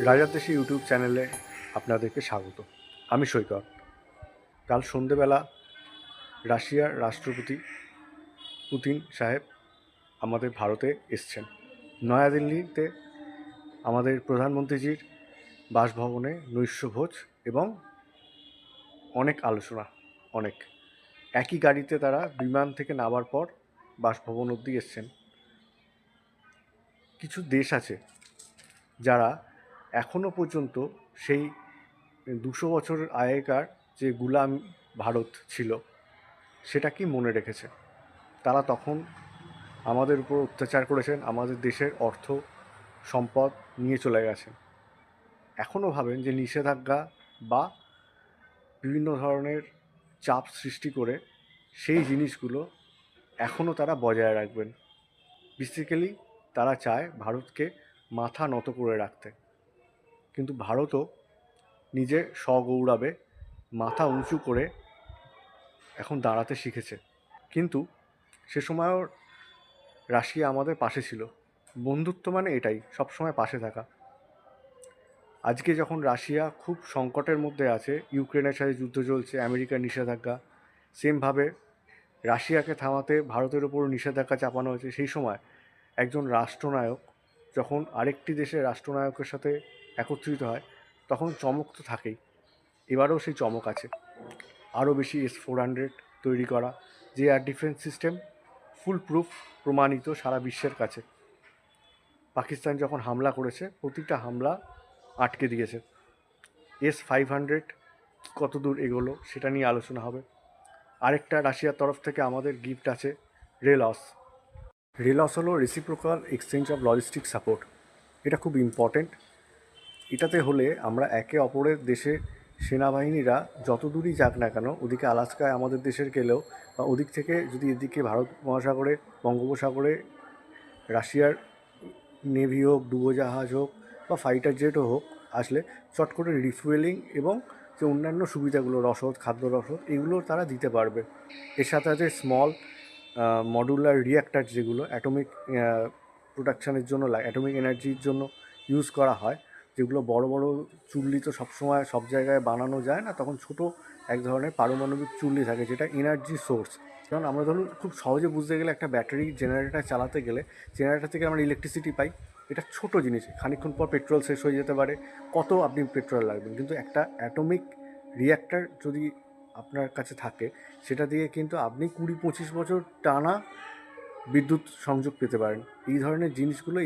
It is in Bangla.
রাজার দেশে ইউটিউব চ্যানেলে আপনাদেরকে স্বাগত। আমি সৈকত। কাল সন্ধেবেলা রাশিয়ার রাষ্ট্রপতি পুতিন সাহেব আমাদের ভারতে এসছেন। নয়াদিল্লিতে আমাদের প্রধানমন্ত্রীজির বাসভবনে নৈশভোজ এবং অনেক আলোচনা, অনেক। একই গাড়িতে তারা বিমান থেকে নামার পর বাসভবন অবধি এসছেন। কিছু দেশ আছে যারা এখনও পর্যন্ত সেই দুশো বছর আগেকার যে গুলাম ভারত ছিল, সেটা কি মনে রেখেছে? তারা তখন আমাদের উপর অত্যাচার করেছেন, আমাদের দেশের অর্থ সম্পদ নিয়ে চলে গেছেন। এখনও ভাবেন যে নিষেধাজ্ঞা বা বিভিন্ন ধরনের চাপ সৃষ্টি করে সেই জিনিসগুলো এখনও তারা বজায় রাখবেন। বেসিক্যালি তারা চায় ভারতকে মাথা নত করে রাখতে। কিন্তু ভারতও নিজে স্বগৌরবে মাথা উঁচু করে এখন দাঁড়াতে শিখেছে। কিন্তু সে সময়ও রাশিয়া আমাদের পাশে ছিল। বন্ধুত্ব মানে এটাই, সবসময় পাশে থাকা। আজকে যখন রাশিয়া খুব সংকটের মধ্যে আছে, ইউক্রেনের সাথে যুদ্ধ চলছে, আমেরিকার নিষেধাজ্ঞা, সেমভাবে রাশিয়াকে থামাতে ভারতের ওপর নিষেধাজ্ঞা চাপানো হয়েছে, সেই সময় একজন রাষ্ট্রনায়ক, যখন আরেকটি দেশের রাষ্ট্রনায়কের সাথে একত্রিত হয়, তখন চমক তো থাকেই। এবারেও সেই চমক আছে। আরও বেশি এস ফোর হান্ড্রেড তৈরি করা, যে air defence system foolproof প্রমাণিত সারা বিশ্বের কাছে। পাকিস্তান যখন হামলা করেছে, প্রতিটা হামলা আটকে দিয়েছে। এস ফাইভ হান্ড্রেড কত দূর এগোলো, সেটা নিয়ে আলোচনা হবে। আরেকটা রাশিয়ার তরফ থেকে আমাদের গিফট আছে রেলস রেলস হলো reciprocal exchange of logistic support এটা খুব ইম্পর্টেন্ট এটাতে হলে আমরা একে অপরের দেশে সেনাবাহিনীরা যত দূরই যাক না কেন, ওদিকে আলাস্কায় আমাদের দেশের গেলেও বা ওদিক থেকে যদি এদিকে ভারত মহাসাগরে, বঙ্গোপসাগরে, রাশিয়ার নেভি হোক, ডুবোজাহাজ হোক বা ফাইটার জেটও হোক আসলে চট করে রিফুয়েলিং এবং যে অন্যান্য সুবিধাগুলো, রসদ, খাদ্য রসদ, এগুলো তারা দিতে পারবে। এর সাথে আছে স্মল মডুলার রিয়াক্টার যেগুলো অ্যাটমিক প্রোডাকশানের জন্য অ্যাটমিক এনার্জির জন্য ইউজ করা হয় যেগুলো বড় বড় চুল্লি তো সবসময় সব জায়গায় বানানো যায় না, তখন ছোট এক ধরনের পারমাণবিক চুল্লি থাকে যেটা এনার্জি সোর্স কারণ আমরা ধরুন খুব সহজে বুঝতে গেলে একটা ব্যাটারি জেনারেটার চালাতে গেলে জেনারেটার থেকে আমরা ইলেকট্রিসিটি পাই। এটা ছোট জিনিস, খানিকক্ষণ পর পেট্রোল শেষ হয়ে যেতে পারে, কত আপনি পেট্রোল লাগবেন? কিন্তু একটা অ্যাটমিক রিয়াক্টার যদি আপনার কাছে থাকে, সেটা দিয়ে কিন্তু আপনি কুড়ি পঁচিশ বছর টানা বিদ্যুৎ সংযোগ পেতে পারেন। এই ধরনের জিনিসগুলো